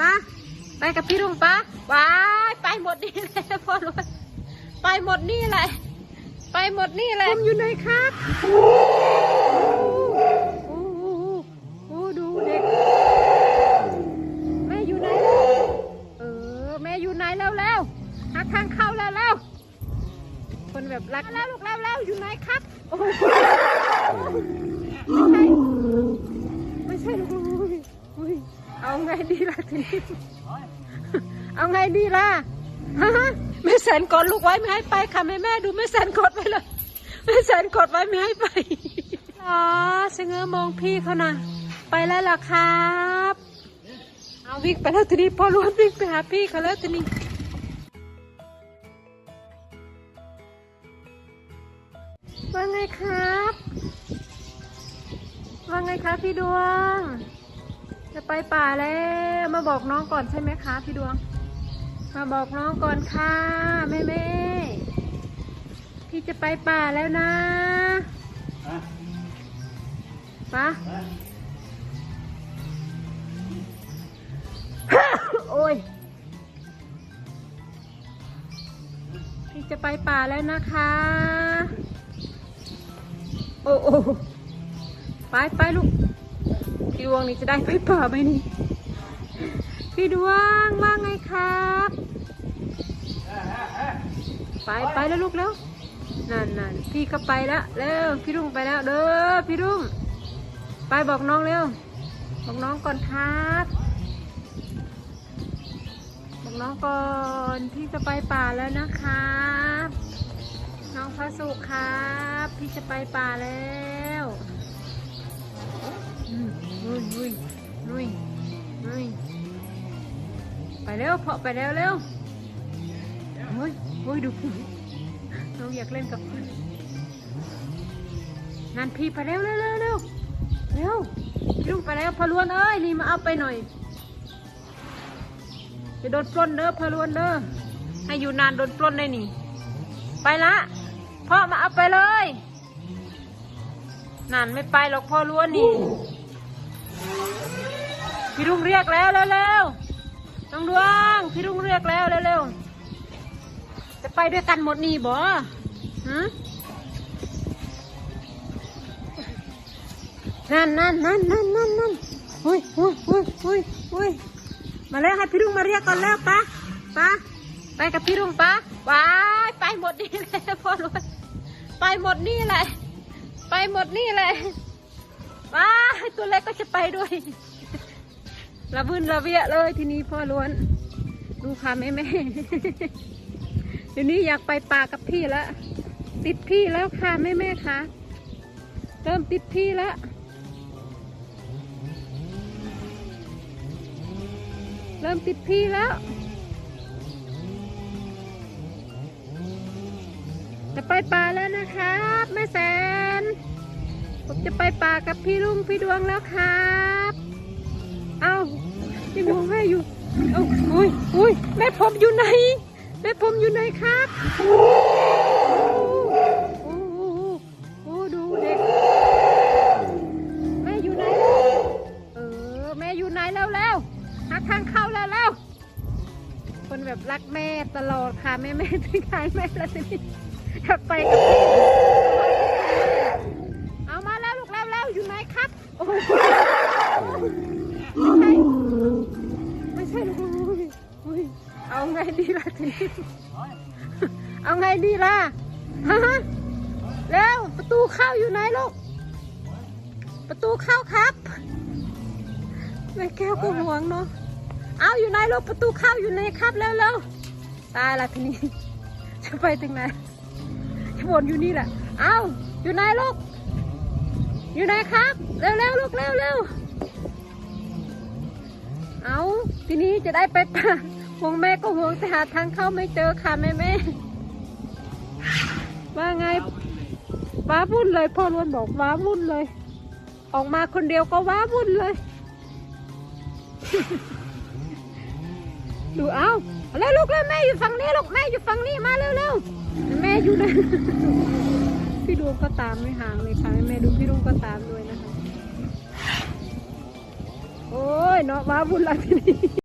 ปะไปกับพี่ลุงปะว้ายไปหมดนี่เลยพ่อรวยไปหมดนี่เลยไปหมดนี่เลยผมอยู่ไหนครับโอ้โหโอ้ดูเด็ก แม่อยู่ไหนแล้วเออแม่อยู่ไหนแล้วแล้วหาทางเข้าแล้วแล้วคนแบบรักแล้วลูกแล้วแล้วอยู่ไหนครับโอ้โหไม่ใช่ไม่ใช่ลูกอุ้ยอุ้ย เอาไงดีล่ะทีนี้เอาไงดีล่ะฮะแม่แสนกดลูกไว้ไม่ให้ไปค่ะแม่แม่ดูแม่แสนกดไว้เลยแม่แสนกดไว้ไม่ให้ไปอ๋อเสงอมองพี่เขานะไปแล้วล่ะครับเอาวิ่งไปแล้วทีนี้พอล้วนวิ่งไปหาพี่เขาแล้วทีนี้ว่าไงครับ ว่าไงครับพี่ดวง จะไปป่าแล้ว มาบอกน้องก่อนใช่ไหมคะพี่ดวง มาบอกน้องก่อนค่ะแม่แม่พี่จะไปป่าแล้วนะปะโอ้ย พี่จะไปป่าแล้วนะคะ โอ้โอ้ไปไปลูก พี่ดวงนี่จะได้ไปป่าไหมนี่ พี่ดวงว่าไงครับ ไปไปแล้วลูกแล้วนั่นนั่นพี่ก็ไปแล้วเร็วพี่รุ่งไปแล้วเด้อพี่รุ่ง ไปบอกน้องเร็ว บอกน้องก่อนครับบอกน้องก่อนพี่จะไปป่าแล้วนะครับ น้องพระสุขครับ พี่จะไปป่าแล้ว อืมนุยนุยนุยนุยไปเร็วเพาะไปแล้วเร็วโอ้ยโอ้ยดูพี่น้องอยากเล่นกับเพื่นนันพี่ไปเร็วเร็วเร็วเร็วเร็วลุงไปแล้วพะลวนเอ้ยนี่มาเอาไปหน่อย จะโดนปล้นเด้อพะลวนเด้อให้อยู่นานโดนปล้นได้นี่ ไปละพ่อมาเอาไปเลยนานไม่ไปหรอกพ่อล้วนนี่ พี่รุ่งเรียกแล้วเร็วๆน้องดวง พี่รุ่งเรียกแล้วเร็วๆจะไปด้วยกันหมดนี่บ่ฮะนั่นนั่นนั่นนั่นนั่นนั่นอุ้ยอุ้ยอุ้ยอุ้ยอุ้ยมาแล้วให้พี่รุ่งมาเรียกก่อนแล้วปะปะไปกับพี่รุ่งปะว้ายไปหมดนี่เลยพ่อรวยไปหมดนี่เลยไปหมดนี่เลยว้ายตัวเล็กก็จะไปด้วย ระบืนระเวียเลยทีนี้พ่อล้วน ดูค่ะแม่แม่เดี๋ยวนี้อยากไปป่ากับพี่แล้วติดพี่แล้วค่ะแม่แม่ค่ะเริ่มติดพี่แล้วเริ่มติดพี่แล้วจะไปป่าแล้วนะครับแม่แสน ผมจะไปป่ากับพี่ลุงพี่ดวงแล้วครับ พี่ดวงแม่อยู่เอาอุ้ยอุ้ยแม่ผมอยู่ไหน แม่ผมอยู่ไหนครับโอ้โหโอ้หู้ดูเด็ก แม่อยู่ไหน เออ แม่อยู่ไหนแล้วแล้วหาทางเข้าแล้วแล้ว คนแบบรักแม่ตลอดค่ะแม่แม่ทิ้งท้ายแม่แล้วทีนี้อยากไปกับพี่เอามาแล้วลูกแล้วแล้วอยู่ไหนครับ โอ้ อุ้ยอุ้ยเอาไงดีล่ะทีนี้เอาไงดีล่ะฮะแล้วประตูเข้าอยู่ไหนลูก ประตูเข้าครับแม่แก้วก็ห่วงเนาะเอาอยู่ไหนลูกประตูเข้าอยู่ไหนครับเร็วๆตายละทีนี้ จะไปถึงไหนจะวนอยู่นี่แหละ เอาอยู่ไหนลูก อยู่ไหนครับ เร็วๆลูกเร็วๆ เอาทีนี้จะได้ไปป่าห่วงแม่ก็ห่วงแต่หาทางเข้าไม่เจอค่ะแม่แม่ว่าไงว้าวุ่นเลยพ่อรวนบอกว้าวุ่นเลย ออกมาคนเดียวก็ว้าวุ่นเลย ดูเอาแล้วลูกแล้วแม่อยู่ฝั่งนี้ลูกแม่อยู่ฝั่งนี้มาเร็วๆแม่อยู่นะพี่ดวงก็ตามไม่ห่างเลยค่ะแม่ดูพี่ดวงก็ตามด้วยนะคะ โอ้ยเนาะว้าบุญละทีนี้